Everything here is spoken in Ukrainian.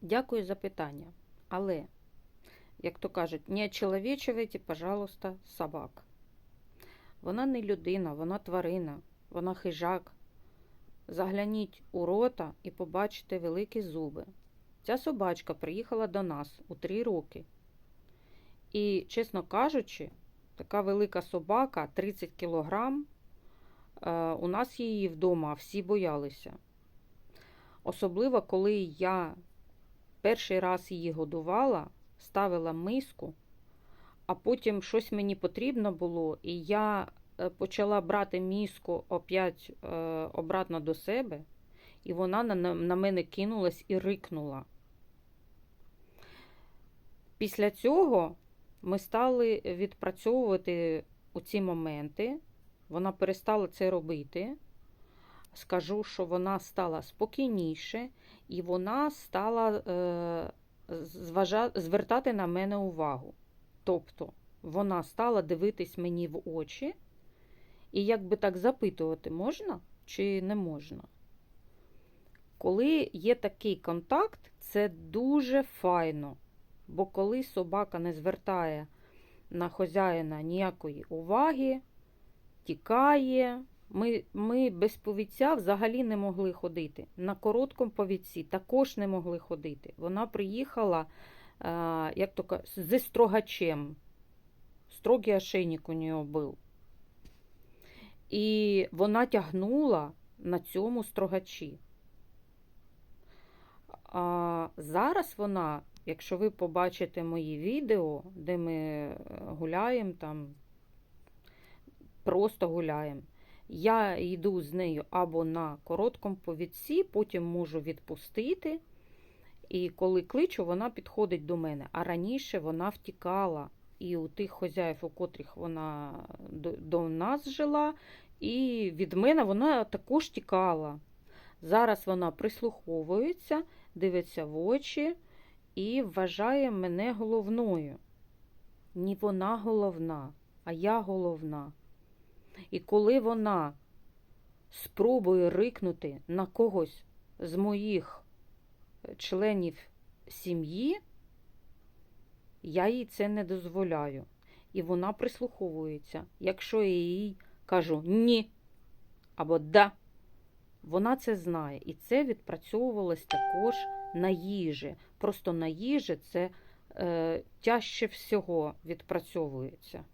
Дякую за питання. Але, як то кажуть, не очеловечивайте, пожалуйста, собак. Вона не людина, вона тварина, вона хижак. Загляніть у рота і побачите великі зуби. Ця собачка приїхала до нас у три роки. І, чесно кажучи, така велика собака 30 кілограм. е, У нас її вдома всі боялися. Особливо, коли я перший раз її годувала, ставила миску, а потім щось мені потрібно було, і я е, почала брати миску опять е, обратно до себе, і вона на, мене кинулась і рикнула. Після цього ми стали відпрацьовувати оці моменти. Вона перестала це робити. Скажу, що вона стала спокійніше, і вона стала е, зважа... звертати на мене увагу. Тобто вона стала дивитись мені в очі і якби так запитувати, можна чи не можна. Коли є такий контакт, це дуже файно. Бо коли собака не звертає на хозяїна ніякої уваги, тікає, ми, ми без повідця взагалі не могли ходити. На короткому повідці також не могли ходити. Вона приїхала е, як то, ка- зі строгачем. Строгий ошейник у нього був. І вона тягнула на цьому строгачі. А зараз вона, якщо ви побачите мої відео, де ми е, гуляємо там, просто гуляємо, я йду з нею або на короткому повідці, потім можу відпустити. І коли кличу, вона підходить до мене. А раніше вона втікала. І у тих хозяїв, у котрих вона до, до нас жила, і від мене вона також тікала. Зараз вона прислуховується, дивиться в очі і вважає мене головною. Ні вона головна, а я головна. І коли вона спробує рикнути на когось з моїх членів сім'ї, я їй це не дозволяю. І вона прислуховується. Якщо я їй кажу ні або да, вона це знає. І це відпрацьовувалось також на їжі. Просто на їжі це е, тяжче всього відпрацьовується.